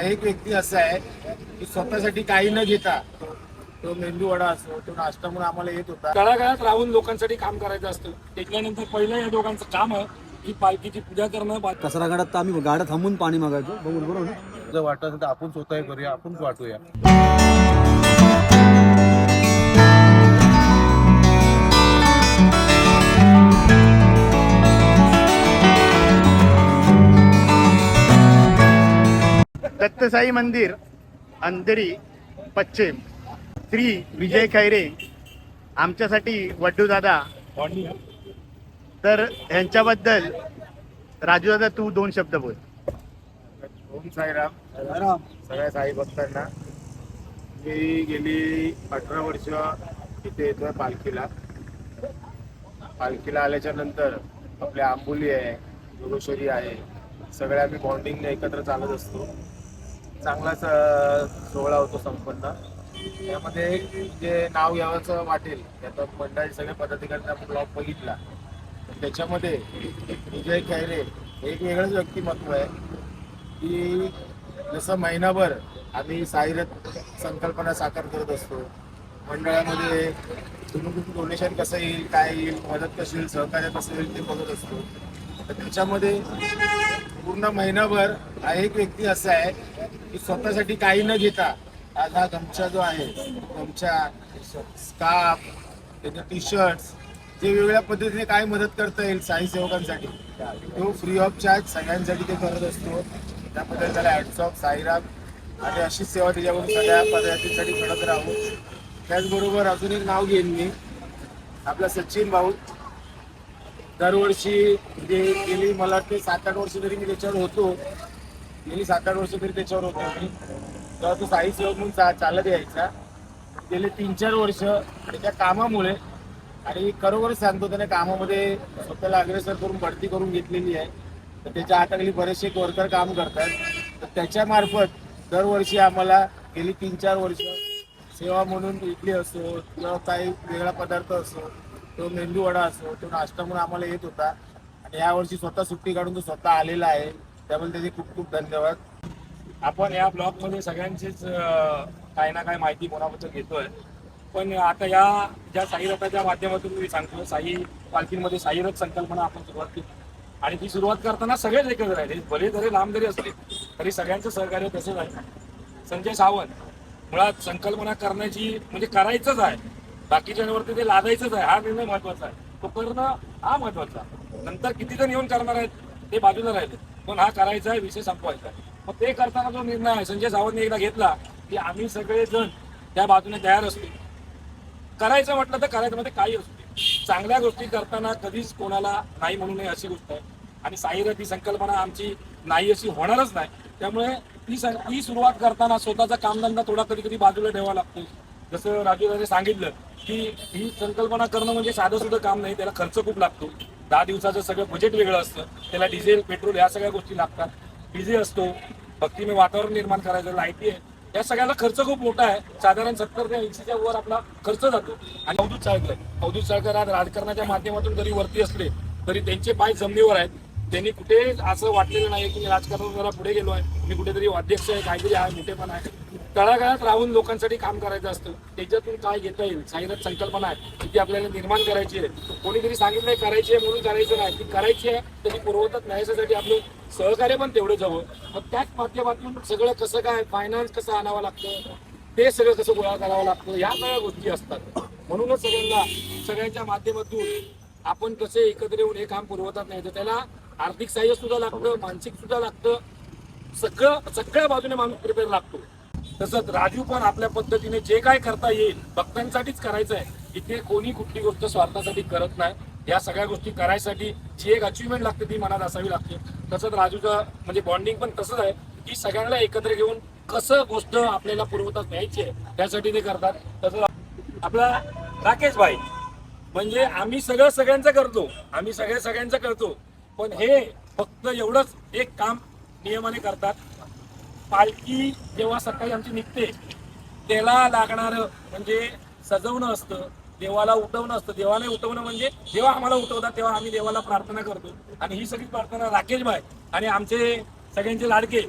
एक व्यक्ती असा आहे की स्वतःसाठी काही न घेता तो मेंदू वडा असो तो नाश्ता म्हणून आम्हाला येत होता. तळागाळात राहून लोकांसाठी काम करायचं असतं. त्याच्यानंतर पहिलं या दोघांचं काम आहे की पालखीची पूजा करणं. बा- कचरा गाड्यात तर आम्ही गाड्या थांबून पाणी मागायचो. बघून बरोबर ना? जर वाटत आपण स्वतः करूया आपण वाटूया. दत्तसाई मंदिर अंधेरी पश्चिम. श्री विजय खैरे आमच्यासाठी वड्डू दादा. तर ह्यांच्याबद्दल राजू दादा तू दोन शब्द बोल. ओम साईराम. सगळ्या साई भक्तांना. मी गेली अठरा वर्ष इथे येतोय पालखीला. पालखीला आल्याच्यानंतर आपल्या आंबोली आहे योगेश्वरी आहे. सगळ्या आम्ही बॉन्डिंगने एकत्र चालत असतो. चांगलाच सोहळा होतो संपन्न. त्यामध्ये जे नाव घ्यावंचं वाटेल त्यात मंडळी सगळे पदाधिकाऱ्यांनी आपण ब्लॉग बघितला. तर त्याच्यामध्ये विजय खैरे एक वेगळंच व्यक्तिमत्व आहे की जसं महिनाभर आम्ही साहिरत संकल्पना साकार करत असतो. मंडळामध्ये तुम्ही डोनेशन कसं येईल काय येईल मदत कशी येईल सहकार्य कसं येईल ते बघत असतो. तर त्याच्यामध्ये पूर्ण महिनाभर हा एक व्यक्ती असा आहे की स्वतःसाठी काही न घेता आज हा गमछा जो आहे गमछा स्काफ त्याचे टी शर्ट्स जे वेगवेगळ्या पद्धतीने काय मदत करता येईल साई सेवकांसाठी तो फ्री ऑफ चार्ज सगळ्यांसाठी ते करत असतो. त्याबद्दल त्याला हॅट्स ऑफ साईराम. आणि अशीच सेवा त्याच्याकडून सगळ्या पदयात्रेसाठी घडत राहू. त्याचबरोबर अजून एक नाव घेईन मी. आपला सचिन भाऊ. दरवर्षी म्हणजे गेली मला वाटते सात आठ वर्ष तरी मी त्याच्यावर होतो. गेली सात आठ वर्ष तरी त्याच्यावर होतो मी तेव्हा तो साई सेवक म्हणून चा- चालत यायचा. गेले तीन चार वर्ष त्याच्या कामामुळे आणि खरोखरच सांगतो त्याने कामामध्ये स्वतःला अग्रेसर करून बढती करून घेतलेली आहे. तर त्याच्या हाताखाली बरेचसे वर्कर काम करतात तर त्याच्यामार्फत दरवर्षी आम्हाला गेली तीन चार वर्ष सेवा म्हणून इडली असो किंवा काही वेगळा पदार्थ असो तो मेंदू वडा असो तो नाश्ता म्हणून आम्हाला येत होता. आणि यावर्षी स्वतः सुट्टी काढून तो स्वतः आलेला आहे. त्यामुळे त्याचे खूप खूप धन्यवाद. आपण या ब्लॉगमध्ये सगळ्यांचीच काही ना काही माहिती कोणाबद्दल घेतोय. पण आता या ज्या साईरथाच्या माध्यमातून मी सांगतो साई पालखीमध्ये साईरथ संकल्पना आपण सुरुवात केली. आणि ती सुरुवात करताना सगळेच एकत्र राहिले. भले जरी लांब जरी असले तरी सगळ्यांचं सहकार्य तसंच आहे संजय सावंत मुळात संकल्पना करण्याची म्हणजे करायचंच आहे. बाकीच्यांवरती ते लादायचंच आहे. हा निर्णय महत्त्वाचा आहे. तो करणं हा महत्त्वाचा नंतर किती जण येऊन करणार आहेत? ते बाजूला राहिले. पण हा करायचा आहे विषय संपवायचा मग ते करताना जो निर्णय आहे संजय सावंतने एकदा घेतला की आम्ही सगळेजण त्या बाजूने तयार असतो. करायचं म्हटलं तर करायचं म्हणजे काही असू चांगल्या गोष्टी करताना कधीच कोणाला नाही म्हणू नये अशी गोष्ट आहे. आणि साहिर ही संकल्पना आमची नाही अशी होणारच नाही. त्यामुळे ती सं- ती सुरुवात करताना स्वतःचा कामधंदा थोडा कधी कधी बाजूला ठेवावा लागतो. जसं राजू दादाने सांगितलं की ही संकल्पना करणं म्हणजे साधं सुद्धा काम नाही त्याला खर्च खूप लागतो. दहा दिवसाचं सगळं बजेट वेगळं असतं. त्याला डिझेल पेट्रोल या सगळ्या गोष्टी लागतात. डीजे असतो. भक्तिमय वातावरण निर्माण करायचं लाईटी आहे. या सगळ्याला खर्च खूप मोठा आहे. साधारण सत्तर ते ऐंशीच्या वर आपला खर्च जातो. आणि अवधूत साळकर अवधूत साळकर आज राजकारणाच्या माध्यमातून जरी वरती असले तरी त्यांचे पाय जमिनीवर आहेत. त्यांनी कुठे असं वाटलेलं नाही की मी राजकारणात जरा पुढे गेलो आहे. मी कुठेतरी अध्यक्ष आहे काहीतरी आहे मोठेपण आहे. तळागाळात राहून लोकांसाठी काम करायचं असतं. त्याच्यातून काय घेता येईल? साईरथ संकल्पना आहे ती आपल्याला निर्माण करायची आहे. कोणीतरी सांगितलंय करायची आहे म्हणून करायचं नाही. ती करायची आहे त्याची पुरवतात. नाही याच्यासाठी आपलं सहकार्य पण तेवढंच हवं. मग त्याच माध्यमातून सगळं कसं काय फायनान्स कसं आणावं लागतं? ते सगळं कसं गोळा करावं लागतं? ह्या सगळ्या गोष्टी असतात. म्हणूनच सगळ्यांना सगळ्यांच्या माध्यमातून आपण कसे एकत्र येऊन हे काम पुरवतात नाही तर त्याला आर्थिक सहाय्य सुद्धा लागतं मानसिक सुद्धा लागतं. सगळं सगळ्या बाजूने माणूस प्रिपेअर लागतो. तसंच राजू पण आपल्या पद्धतीने जे काय करता येईल भक्तांसाठीच करायचं आहे इथे कोणी कुठली गोष्ट स्वार्थासाठी करत नाही. या सगळ्या गोष्टी करायसाठी जी एक अचिव्हमेंट लागते ती मनात असावी लागते. तसंच राजूचं म्हणजे बॉन्डिंग पण तसंच आहे की सगळ्यांना एकत्र घेऊन कसं गोष्ट आपल्याला पूर्वतात न्यायची आहे त्यासाठी ते करतात. तसंच आपला राकेश भाई म्हणजे आम्ही सगळं सगळ्यांचं करतो. आम्ही सगळ्या सगळ्यांचं करतो. पण हे फक्त एवढंच एक काम नियमाने करतात. पालखी जेव्हा सकाळी आमची निघते त्याला लागणारं म्हणजे सजवणं असतं देवाला उठवणं असतं. देवाला उठवणं म्हणजे जेव्हा आम्हाला उठवतात तेव्हा आम्ही देवाला प्रार्थना करतो. आणि ही सगळी प्रार्थना राकेश भाई आणि आमचे सगळ्यांचे लाडके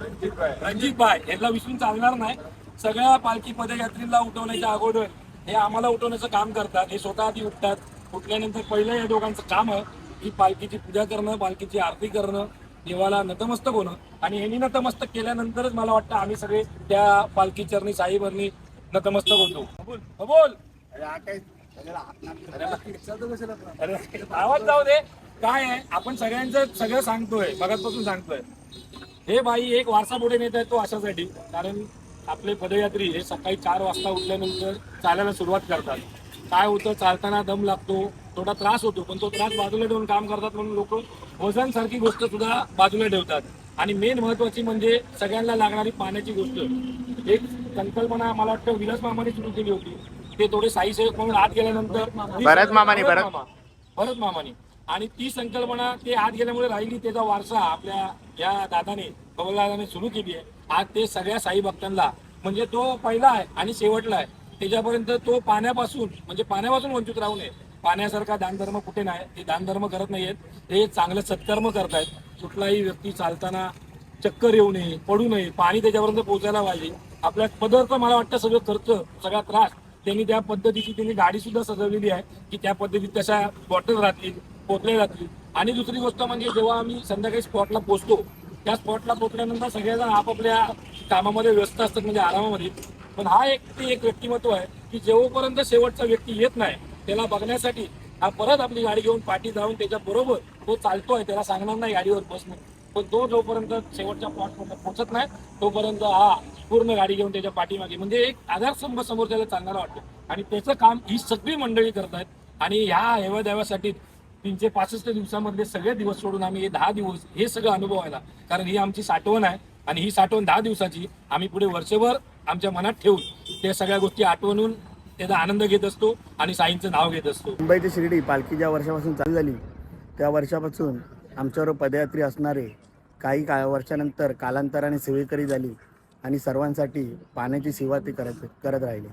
रणजित भाई यांना विसरून चालणार नाही. सगळ्या पालखी पदयात्रीला उठवण्याच्या अगोदर हे आम्हाला उठवण्याचं काम करतात. हे स्वतः आधी उठतात. उठल्यानंतर पहिलं या दोघांचं काम आहे. की पालखीची पूजा करणं पालखीची आरती करणं देवाला नतमस्तक होणं. आणि यांनी नतमस्तक केल्यानंतरच मला वाटतं आम्ही सगळे त्या पालखी चरणी साईबरणी नतमस्तक होतो. बोल अरे आवाज जाऊ दे. काय आहे? आपण सगळ्यांचं सगळं सांगतोय. मगाचपासून सांगतोय. हे बाई एक वारसा पुढे नेत आहे तो अशासाठी. कारण आपले पदयात्री हे सकाळी चार वाजता उठल्यानंतर चालायला सुरुवात करतात. काय होतं? चालताना दम लागतो. थोडा त्रास होतो पण तो त्रास बाजूला ठेवून काम करतात म्हणून लोक वजन सारखी गोष्ट सुद्धा बाजूला ठेवतात. आणि मेन महत्वाची म्हणजे सगळ्यांना लागणारी पाण्याची गोष्ट. एक संकल्पना मला वाटतं विलास मामाने सुरू केली होती. ते थोडे साई सेवक म्हणून आत गेल्यानंतर भरत मामाने, भरत भरत. मामा. भरत मामाने. आणि ती संकल्पना ते आत गेल्यामुळे राहिली. त्याचा वारसा आपल्या या दादाने बबलदादाने सुरू केली आहे. आज ते सगळ्या साई भक्तांना म्हणजे तो पहिला आहे आणि शेवटला आहे. त्याच्यापर्यंत तो पाण्यापासून म्हणजे पाण्यापासून वंचित राहू नये. पाण्यासारखा दानधर्म कुठे नाही ते दानधर्म करत नाहीयेत. ते चांगलं सत्कर्म करतायत. कुठलाही व्यक्ती चालताना चक्कर येऊ नये पडू नये पाणी त्याच्यापर्यंत पोहोचायला पाहिजे. आपल्या पदार्थ मला वाटतं सगळं खर्च सगळा त्रास त्यांनी त्या पद्धतीची त्यांनी गाडी सुद्धा सजवलेली आहे की त्या पद्धतीत तशा बॉटल राहतील पोचल्या जातील आणि दुसरी गोष्ट म्हणजे जेव्हा आम्ही संध्याकाळी स्पॉटला पोचतो त्या स्पॉटला पोचल्यानंतर सगळेजण आपापल्या कामामध्ये व्यस्त असतात म्हणजे आरामामध्ये. पण हा एक ते एक व्यक्तिमत्व आहे की जेव्हापर्यंत शेवटचा व्यक्ती येत नाही त्याला बघण्यासाठी हा परत आपली गाडी घेऊन पाठी जाऊन त्याच्या बरोबर तो चालतोय त्याला सांगणार नाही गाडीवर बसणं पण तो जोपर्यंत शेवटच्या प्लॉटपर्यंत पोहोचत नाही तोपर्यंत हा पूर्ण गाडी घेऊन त्याच्या पाठीमागे म्हणजे एक आधारस्तंभ समोर त्याला चालणारा वाटतो. आणि त्याचं काम ही सगळी मंडळी करतायत. आणि ह्या हेवादेवासाठी तीनशे पासष्ट दिवसामधले सगळे दिवस सोडून आम्ही हे दहा दिवस हे सगळं अनुभवायला. कारण ही आमची साठवण आहे. आणि ही साठवण दहा दिवसाची आम्ही पुढे वर्षभर आमच्या मनात ठेवून त्या सगळ्या गोष्टी आठवणून त्याचा आनंद घेत असतो आणि साईंचं नाव घेत असतो. मुंबई ते शिर्डी पालखी ज्या वर्षापासून चालू झाली त्या वर्षापासून आमच्यावर पदयात्री असणारे काही काळ वर्षानंतर कालांतराने सेवेकरी झाली आणि सर्वांसाठी पाण्याची सेवा ते करत करत राहिले.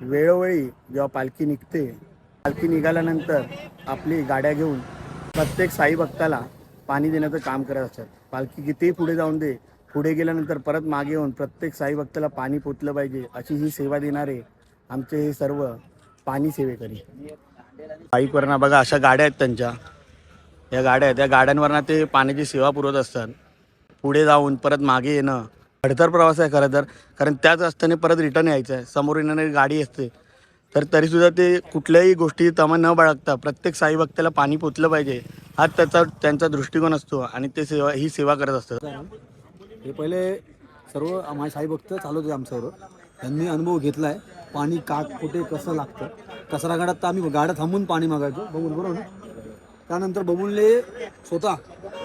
वेळोवेळी जेव्हा पालखी निघते पालखी निघाल्यानंतर आपली गाड्या घेऊन प्रत्येक साई भक्ताला पाणी देण्याचं काम करत असतात. पालखी कितीही पुढे जाऊन दे पुढे गेल्यानंतर परत मागे येऊन प्रत्येक साई भक्ताला पाणी पोचलं पाहिजे अशी ही सेवा देणारे आमचे हे सर्व पाणी सेवेकरी. बाईकवरना बघा अशा गाड्या आहेत त्यांच्या. या गाड्या आहेत. त्या गाड्यांवरना ते पाण्याची सेवा पुरवत असतात. पुढे जाऊन परत मागे येणं. खडतर प्रवास आहे खरं तर. कारण त्याच रस्त्याने परत रिटर्न यायचं आहे. समोर येणारी गाडी असते. तर तरीसुद्धा ते कुठल्याही गोष्टी तमा न बाळगता प्रत्येक साई भक्ताला पाणी पोचलं पाहिजे. हा त्याचा त्यांचा दृष्टिकोन असतो आणि ते सेवा ही सेवा करत असतात. हे पहिले सर्व माझे साई भक्त चालवत होते आमच्यावर त्यांनी अनुभव घेतला आहे पाणी का कुठे कसं लागतं? कचरा गाड्यात तर आम्ही गाड्या थांबून पाणी मागायचो बघून बरोबर ना? त्यानंतर बबूनले स्वतः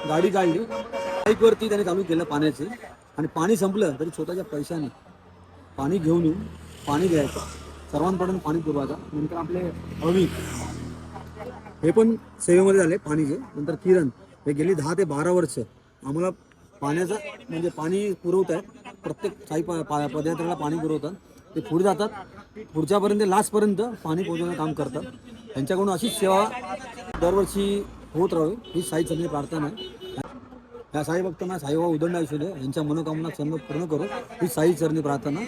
गाडी काढली. बाईकवरती त्याने चालू केलं पाण्याचे. आणि पाणी संपलं तरी स्वतःच्या पैशाने पाणी घेऊन येऊन पाणी द्यायचं सर्वांपर्यंत पाणी पुरवायचं. नंतर आपले अवी हे पण सेवेमध्ये झाले पाणीचे. नंतर किरण हे गेली दहा ते बारा वर्ष. आम्हाला पाण्याचं म्हणजे पाणी पुरवत आहेत प्रत्येक साई पा पा- पदयात्रेला पाणी पुरवतात. ते पुढे जातात. पुढच्यापर्यंत लास्टपर्यंत पाणी पोहोचवण्याचं काम करतात. त्यांच्याकडून अशीच सेवा दरवर्षी होत राहावी ही साई चरणी प्रार्थना आहे. या साई भक्तांना साईबाबा उदंड आयुष्य दे यांच्या मनोकामना सर्व पूर्ण करू. ही साई चरणी प्रार्थना.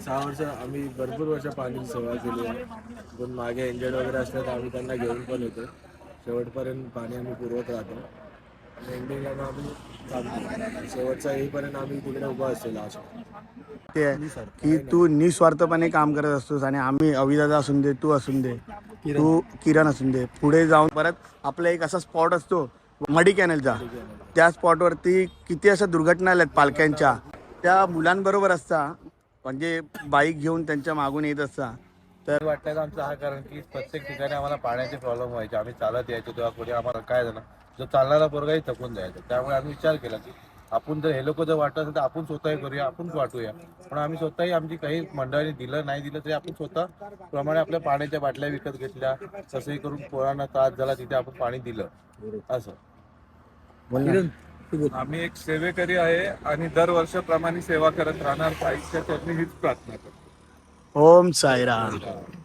सहा वर्ष आम्ही भरपूर वर्ष पाण्याची सेवा केली आहे. पण मागे इंजर्ड वगैरे असल्या तर आम्ही त्यांना घेऊन पण येतो शेवटपर्यंत पाणी आम्ही पुरवत राहतो. एंडिंगला मग आम्ही शेवटचा येईपर्यंत आम्ही तिकडे उभा असतो लास्ट ते आहे की तू निस्वार्थपणे काम करत असतोस आणि आम्ही अविदादा असून दे तू असून दे. तू किरण असून दे. पुढे जाऊन परत आपला एक असा स्पॉट असतो मडी कॅनलचा त्या स्पॉटवरती किती अशा दुर्घटना आल्यात पालख्यांच्या. त्या मुलांबरोबर असता. म्हणजे बाईक घेऊन त्यांच्या मागून येत असता. तर वाटण्याचं आमचं हा कारण की प्रत्येक ठिकाणी आम्हाला पाण्याचे प्रॉब्लेम व्हायचे. आम्ही चालत यायचो तेव्हा पुढे आम्हाला काय झालं? जो चालणारा पोरगाही थकून जायचा. त्यामुळे आम्ही विचार केला की आपण जर हे लोक जर वाटत असेल तर आपण स्वतःही करूया आपण वाटूया. पण आम्ही स्वतःही आमची काही मंडळांनी दिलं नाही दिलं तरी आपण स्वतः प्रमाणे आपल्या पाण्याच्या बाटल्या विकत घेतल्या. तसंही करून पोरांना त्रास झाला तिथे आपण पाणी दिलं. असं. आम्ही एक सेवेकरी आहे आणि दरवर्षाप्रमाणे सेवा करत राहणार. साईच्या चरणी हीच प्रार्थना करतो. ओम साईराम.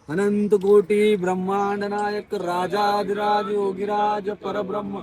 अनंत कोटी ब्रह्मांड नायक राजाधिराज योगिराज परब्रह्म.